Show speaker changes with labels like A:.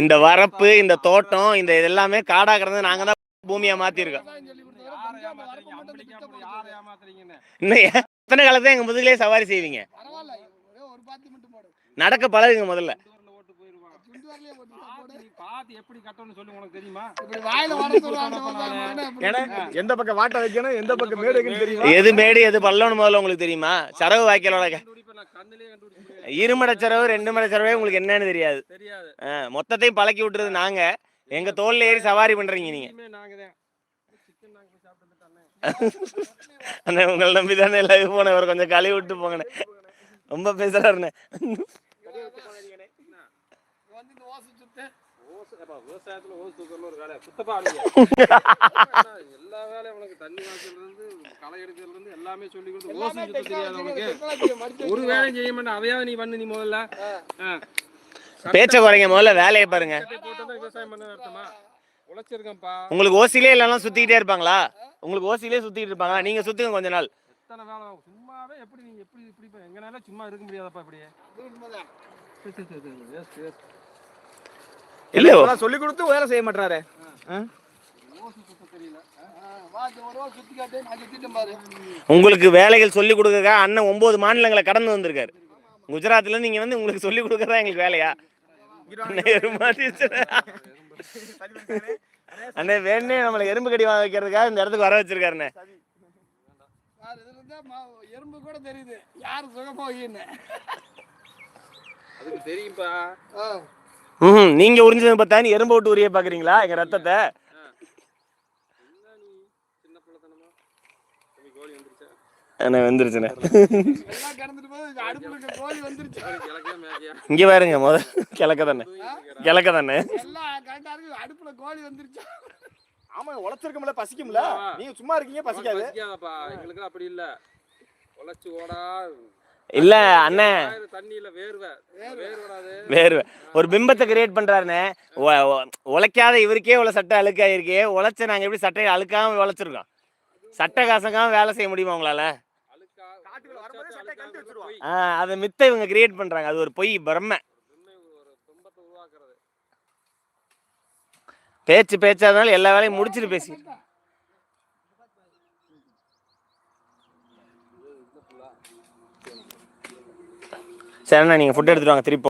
A: இந்த வரப்பு இந்த தோட்டம் இந்த இது எல்லாமே காடாக்குறது நாங்க தான் பூமியா மாத்திருக்கோம். இன்னும் எத்தனை காலத்துல எங்க முதுகிலே சவாரி செய்வீங்க? நடக்க பழகுங்க முதல்ல.
B: எந்த பக்கம் வாட்ட வைக்கணும் எந்த பக்கம் மேடு
A: எது மேடு எது பள்ளம்னு முதல்ல உங்களுக்கு தெரியுமா? சரவு வாய்க்காலோட க-
C: கண்டுபிடிப்பேன் நான் கண்ணுலயே கண்டுபிடிக்க முடியாது
A: இருமட சரவு ரெண்டு மட சரவே உங்களுக்கு என்னன்னு தெரியாது. மொத்தத்தையும் பழக்கி விட்டுறது நாங்க. எங்க தோல்ல ஏறி சவாரி பண்றீங்க நீங்க. அண்ணே உங்களை நம்பி தானே லைவ் போனவர் கொஞ்சம் கழுவி விட்டு போங்கண்ணே. ரொம்ப பேசுறாருண்ணே.
D: வந்து இந்த ஓசை சுத்து
C: ஓசு விவசாயத்துல ஓசு ஒரு வேலை சுத்தப்பா. எல்லா வேலையும் உனக்கு தண்ணி வாய்ச்சல்ல இருந்து களை எடுக்கிறதுல இருந்து எல்லாமே சொல்லி கொடுத்து ஓசு
D: எல்லாமே
C: சுத்த தெரியாது உனக்கு ஒரு வேலையும் செய்ய மாட்டேன் அதையாவது நீ பண்ணு நீ முதல்ல.
A: பேச்ச குறைங்க முதல்ல வேலையை பாருங்க
C: விவசாயம் பண்ண அர்த்தமா உழைச்சிருக்கேன்ப்பா
A: உங்களுக்கு ஓசிலே இல்லைன்னா சுத்திக்கிட்டே இருப்பாங்களா உங்களுக்கு ஓசிலே சுத்திட்டு இருப்பாங்களா நீங்க சுத்துங்க கொஞ்ச நாள்
C: எத்தனை வேலை. சும்மாவே எப்படி நீங்க எப்படி இப்படி இப்ப எங்கனால சும்மா இருக்க முடியாதப்பா இப்படியே
D: இது உண்மைதான்.
A: இல்ல.
B: சொல்லி கொடுத்து வேலை செய்ய மாட்டாரு
C: ஓசு சுத்த தெரியல
D: ஆ, வா இந்த ஒரு ஓசை சுத்தி காட்டு நான் சுத்திட்டேன் பாரு
A: உங்களுக்கு வேலைகள் சொல்லி கொடுக்க அண்ணன் ஒன்பது மாநிலங்களை கடந்து வந்திருக்காரு. குஜராத்ல இருந்து நீங்க வந்து உங்களுக்கு சொல்லி கொடுக்கறதா எங்களுக்கு வேலையா? அண்ணே, வேணே நம்மள எறும்பு கடி வாங்க வைக்கிறதுக்காக இந்த இடத்துக்கு வர வச்சிருக்காருண்ணே.
D: எறும்பு கூட தெரியுது யாரு
C: அதுக்கு தெரியும்பா.
A: ம் நீங்க உறிஞ்சதை பார்த்தா நீ எறும்பு விட்டு உரிய பாக்குறீங்களா? எங்க ரத்தத்தை?
C: என்ன நீ சின்ன பிள்ளைத்தனமா தம்பி கோழி வந்துருச்சா
A: அண்ணே வந்துருச்சுண்ணே இங்க பாருங்க முத கிழக்க தானே. கிழக்க தானே.
D: அடுப்புல கோழி வந்துருச்சு
B: ஆமா உழைச்சிருக்கோம்ல பசிக்கும்ல. நீங்க சும்மா இருக்கீங்க பசிக்காது.
C: எங்களுக்கு அப்படி இல்ல. உழைச்சு ஓடா.
A: இல்ல அண்ணே
C: தண்ணியில வேர்வை.
A: வேறு ஒரு பிம்பத்தை கிரியேட் பண்றாருண்ணே. உழைக்காத இவருக்கே இவ்வளவு சட்டை அழுக்காயிருக்கே. உழைச்ச நாங்க எப்படி சட்டையை அழுக்காம உழைச்சிருக்கோம்? சட்டை காசங்காம வேலை செய்ய முடியுமா உங்களால? அதை மித்த இவங்க கிரியேட் பண்றாங்க. அது ஒரு பொய் பிரம்ம
C: உண்மை ஒரு துன்பத்தை உருவாக்குறது.
A: பேச்சு பேச்சாதனால எல்லா வேலையும் முடிச்சிட்டு பேசி. சரிண்ணா நீங்க ஃபுட் எடுத்துட்டு வாங்க திருப்பி